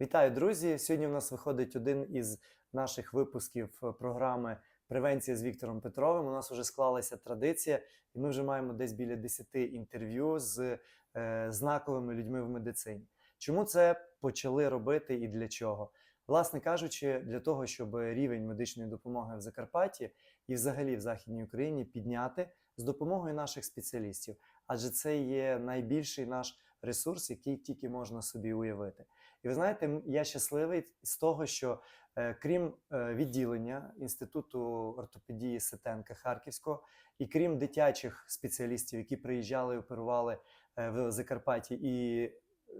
Вітаю, друзі! Сьогодні в нас виходить один із наших випусків е, програми Превенція з Віктором Петровим. У нас вже склалася традиція, і ми вже маємо десь біля 10 інтерв'ю з е, знаковими людьми в медицині. Чому це почали робити і для чого? Власне кажучи, для того, щоб рівень медичної допомоги в Закарпатті і взагалі в Західній Україні підняти з допомогою наших спеціалістів, адже це є найбільший наш ресурс, який тільки можна собі уявити. І ви знаєте, я щасливий з того, що е, крім е, відділення Інституту ортопедії Сетенка Харківського, і крім дитячих спеціалістів, які приїжджали і оперували е, в Закарпатті, і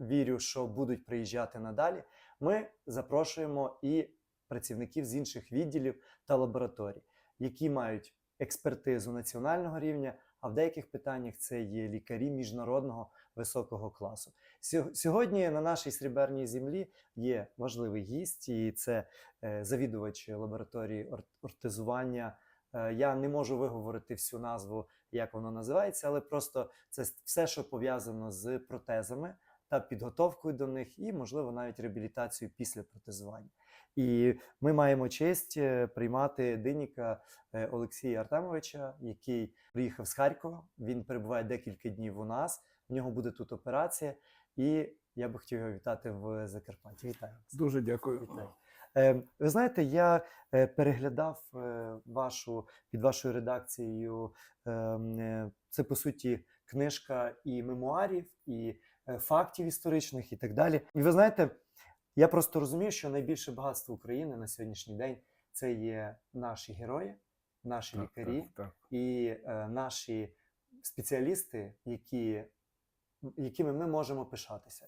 вірю, що будуть приїжджати надалі, ми запрошуємо і працівників з інших відділів та лабораторій, які мають експертизу національного рівня, а в деяких питаннях це є лікарі міжнародного високого класу. Сьо- Сьогодні на нашій сріберній землі є важливий гість, і це е, завідувач лабораторії ор- ортезування. Е, Я не можу виговорити всю назву, як воно називається, але просто це все, що пов'язано з протезами та підготовкою до них, і, можливо, навіть реабілітацією після протезування. І ми маємо честь е, приймати диніка Олексія Артемовича, який приїхав з Харкова. Він перебуває декілька днів у нас. В нього буде тут операція, і я би хотів його вітати в Закарпатті. Вітаю вас. Дуже дякую. Вітаю. Е, ви знаєте, я е, переглядав е, вашу під вашою редакцією. е, е, це по суті книжка і мемуарів, і фактів історичних, і так далі. І ви знаєте, я просто розумію, що найбільше багатство України на сьогоднішній день це є наші герої, наші Так, лікарі так, так. і е, наші спеціалісти, які, якими ми можемо пишатися.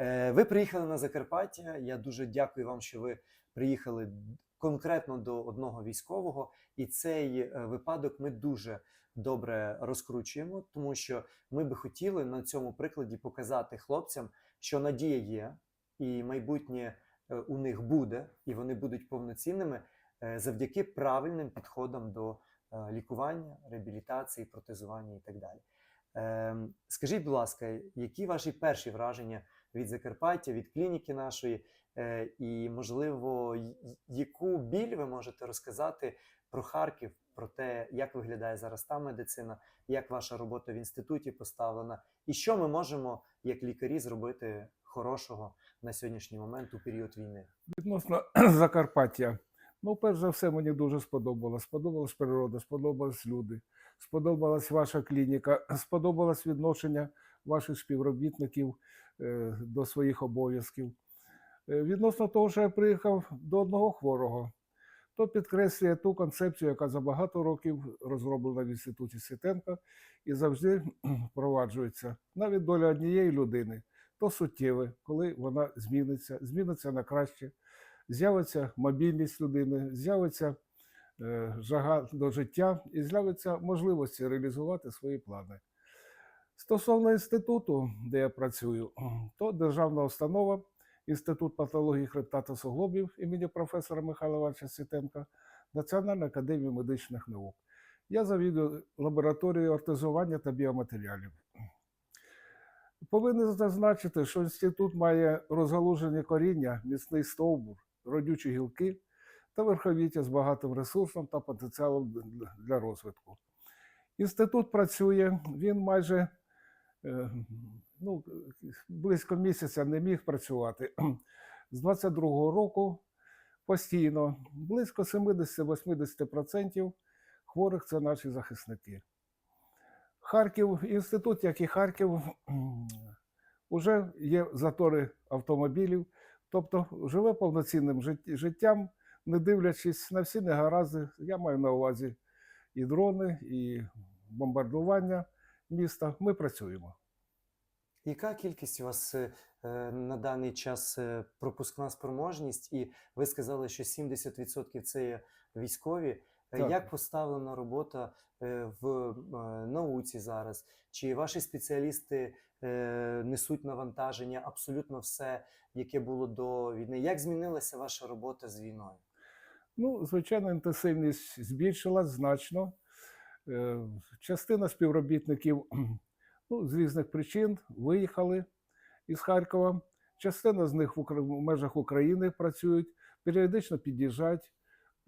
Е, ви приїхали на Закарпаття. Я дуже дякую вам, що ви приїхали конкретно до одного військового, і цей е, випадок ми дуже добре розкручуємо, тому що ми би хотіли на цьому прикладі показати хлопцям, що надія є, і майбутнє е, у них буде, і вони будуть повноцінними завдяки правильним підходам до лікування, реабілітації, протезування і так далі. Ем, Скажіть, будь ласка, які ваші перші враження від Закарпаття, від клініки нашої, е, і, можливо, яку біль ви можете розказати про Харків, про те, як виглядає зараз та медицина, як ваша робота в інституті поставлена, і що ми можемо як лікарі зробити хорошого на сьогоднішній момент у період війни? Відносно Закарпаття. Ну, перш за все, мені дуже сподобалось. Сподобалась природа, сподобались люди, сподобалась ваша клініка, сподобалось відношення ваших співробітників е, до своїх обов'язків. Е, Відносно того, що я приїхав до одного хворого, то підкреслює ту концепцію, яка за багато років розроблена в інституті Ситенка і завжди впроваджується. Навіть доля однієї людини то суттєве, коли вона зміниться, зміниться на краще, з'явиться мобільність людини, з'явиться жага до життя і з'являться можливості реалізувати свої плани. Стосовно інституту, де я працюю, то державна установа, Інститут патології хребта та суглобів імені професора Михайла Івановича Сітенка, Національна академія медичних наук. Я завідую лабораторією ортезування та біоматеріалів. Повинен зазначити, що інститут має розгалужені коріння, міцний стовбур, родючі гілки та верховіття з багатим ресурсом та потенціалом для- розвитку. Інститут працює, він майже е, ну, близько місяця не міг працювати. З 22-го року постійно близько 70-80% хворих це наші захисники. Харків, інститут, як і Харків, вже є затори автомобілів, тобто живе повноцінним життям, не дивлячись на всі негаразди. Я маю на увазі і дрони, і бомбардування міста. Ми працюємо. Яка кількість у вас е, е, на даний час е, пропускна спроможність? І ви сказали, що 70% це є військові. Так. Як поставлена робота в науці зараз? Чи ваші спеціалісти несуть навантаження абсолютно все, яке було до війни? Як змінилася ваша робота з війною? Ну, звичайно, інтенсивність збільшилась значно. Е, Частина співробітників ну, з різних причин виїхали із Харкова. Частина з них в межах України працюють, періодично під'їжджають.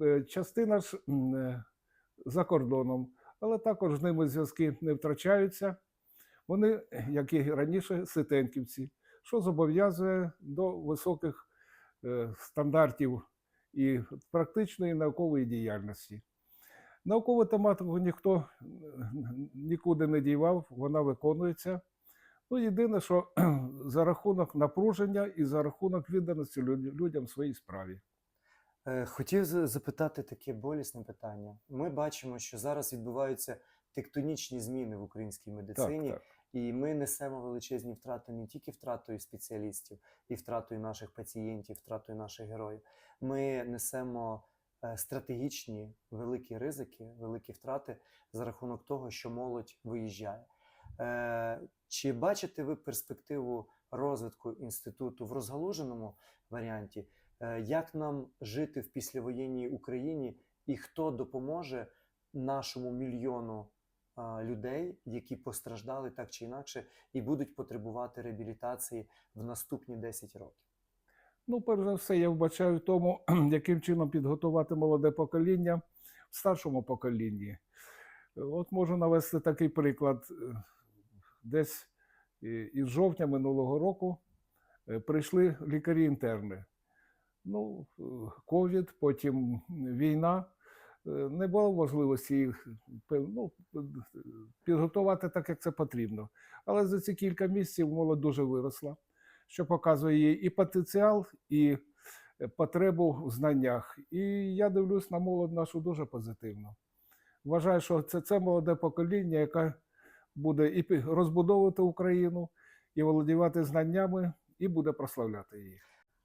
Е, Частина ж е, за кордоном, але також з ними зв'язки не втрачаються. Вони, як і раніше, ситенківці, що зобов'язує до високих стандартів і практичної наукової діяльності. Наукову тематику ніхто е, нікуди не дівав, вона виконується. Ну, єдине, що за рахунок напруження і за рахунок відданості людям своїй справі. Е, Хотів запитати таке болісне питання. Ми бачимо, що зараз відбуваються тектонічні зміни в українській медицині, Так, так. І ми несемо величезні втрати не тільки втратою спеціалістів, і втратою наших пацієнтів, втратою наших героїв. Ми несемо е, стратегічні великі ризики, великі втрати за рахунок того, що молодь виїжджає. Е, Чи бачите ви перспективу розвитку інституту в розгалуженому варіанті? Е, Як нам жити в післявоєнній Україні, і хто допоможе нашому мільйону людей, які постраждали так чи інакше, і будуть потребувати реабілітації в наступні 10 років? Ну, перш за все, я вбачаю в тому, яким чином підготувати молоде покоління в старшому поколінні. От можу навести такий приклад. Десь е, із жовтня минулого року е, прийшли лікарі-інтерни. Ну, е, ковід, потім війна. Е, Не було можливості їх ну, підготувати так, як це потрібно. Але за ці кілька місяців молодь дуже виросла що показує її і потенціал, і е, потребу в знаннях. І я дивлюсь на молодь нашу дуже позитивно. Вважаю, що це, це молоде покоління, яке буде і розбудовувати Україну, і володівати знаннями, і буде прославляти її.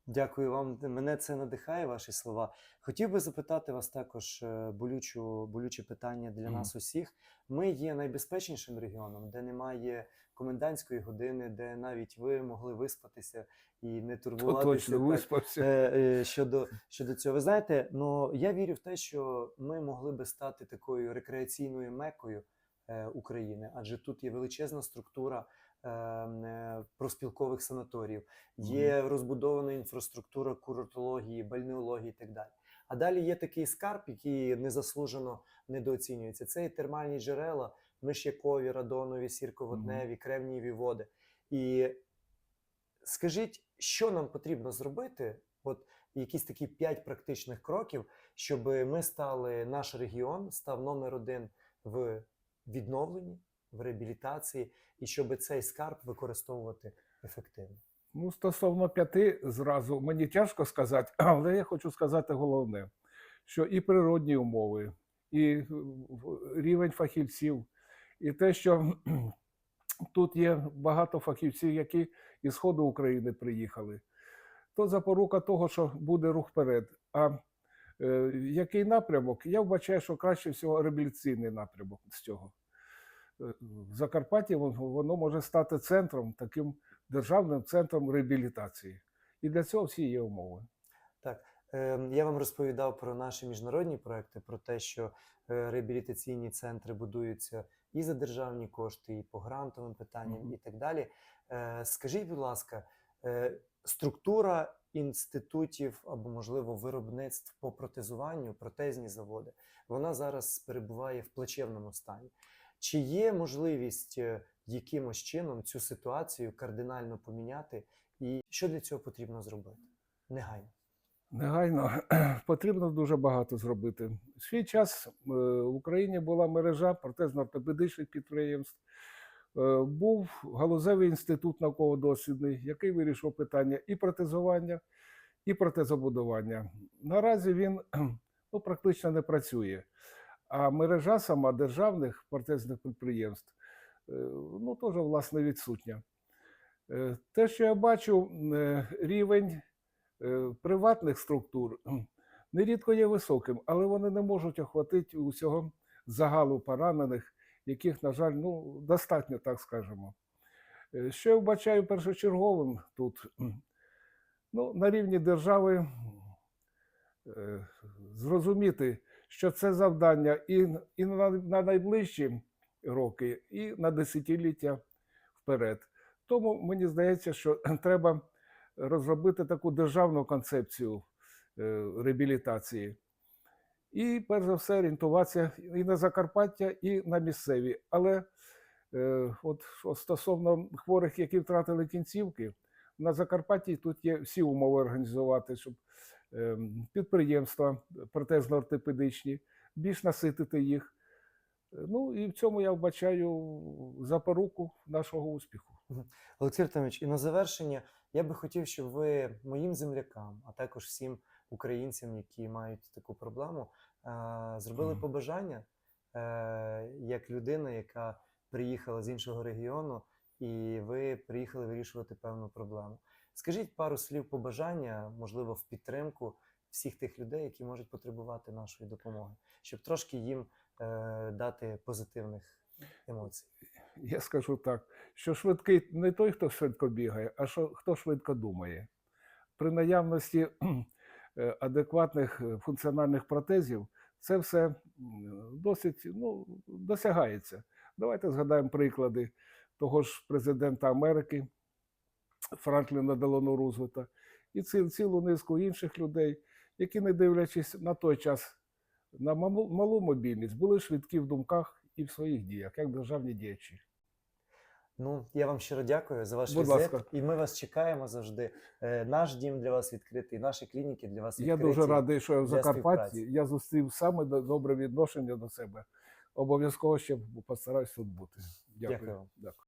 Дякую вам. Мене це надихає, ваші слова. Хотів би запитати вас також е, болючу, болюче питання для Мгм. нас усіх. Ми є найбезпечнішим регіоном, де немає комендантської години, де навіть ви могли виспатися і не турбуватися точно так, е, е, щодо, щодо цього. Ви знаєте, ну я вірю в те, що ми могли би стати такою рекреаційною мекою е, України, адже тут є величезна структура проспілкових санаторіїв, є розбудована інфраструктура курортології, бальнеології і так далі. А далі є такий скарб, який незаслужено недооцінюється. Це і термальні джерела, миш'якові, радонові, сірководневі, кремнієві води. І скажіть, що нам потрібно зробити? От якісь такі п'ять практичних кроків, щоб ми стали, наш регіон став номер один в відновленні, в реабілітації, і щоб цей скарб використовувати ефективно. Ну, стосовно п'яти зразу, мені тяжко сказати, але я хочу сказати головне, що і природні умови, і е, рівень фахівців, і те, що тут є багато фахівців, які із Сходу України приїхали, то запорука того, що буде рух вперед. А е, який напрямок? Я вбачаю, що краще всього реабілітаційний напрямок з цього. В Закарпатті воно може стати центром таким державним центром реабілітації. І для цього всі є умови. Е, Я вам розповідав про наші міжнародні проекти, про те, що е, реабілітаційні центри будуються і за державні кошти, і по грантовим питанням, Мгм. і так далі. Е, Скажіть, будь ласка, е, структура інститутів або, можливо, виробництв по протезуванню, протезні заводи, вона зараз перебуває в плачевному стані. Чи є можливість е, якимось чином цю ситуацію кардинально поміняти, і що для цього потрібно зробити? Негайно. Негайно потрібно дуже багато зробити. В свій час е, в Україні була мережа протезно-ортопедичних підприємств. Е, Був галузевий інститут науково-дослідний, який вирішив питання і протезування, і протезобудування. Наразі він ну, практично не працює. А мережа сама державних протезних підприємств е, ну, теж власне відсутня. Е, Те, що я бачу, е, рівень приватних структур нерідко є високим, але вони не можуть охватити усього загалу поранених, яких, на жаль, ну, достатньо, так скажемо. Що я вбачаю першочерговим тут? Ну, на рівні держави зрозуміти, що це завдання і, і на, на найближчі роки, і на десятиліття вперед. Тому мені здається, що треба розробити таку державну концепцію е, реабілітації. І, перш за все, орієнтуватися і на Закарпаття, і на місцеві. Але е, от стосовно хворих, які втратили кінцівки, на Закарпатті тут є всі умови організувати, щоб підприємства протезно-ортопедичні, більш наситити їх. Е, Ну і в цьому я вбачаю запоруку нашого успіху. Олексій Артемович, і на завершення я би хотів, щоб ви моїм землякам, а також всім українцям, які мають таку проблему, е, зробили побажання е, як людина, яка приїхала з іншого регіону, і ви приїхали вирішувати певну проблему. Скажіть пару слів побажання, можливо, в підтримку всіх тих людей, які можуть потребувати нашої допомоги, щоб трошки їм е, дати позитивних емоцій. Я скажу так, що швидкий не той, хто швидко бігає, а що, хто швидко думає. При наявності е, адекватних е, функціональних протезів це все досить ну, досягається. Давайте згадаємо приклади того ж президента Америки Франкліна Делону Рузвельта і цілу низку інших людей, які, не дивлячись на той час на малу, мобільність, були швидкі в думках і в своїх діях, як державні діячі. Ну, я вам щиро дякую за ваш Будь візит, ласка. і ми вас чекаємо завжди. Е, Наш дім для вас відкритий, наші клініки для вас Я дуже радий, що я в Закарпатті. Я зустрів саме добре відношення до себе. Обов'язково ще постараюсь тут бути. Дякую. Дякую. Дякую.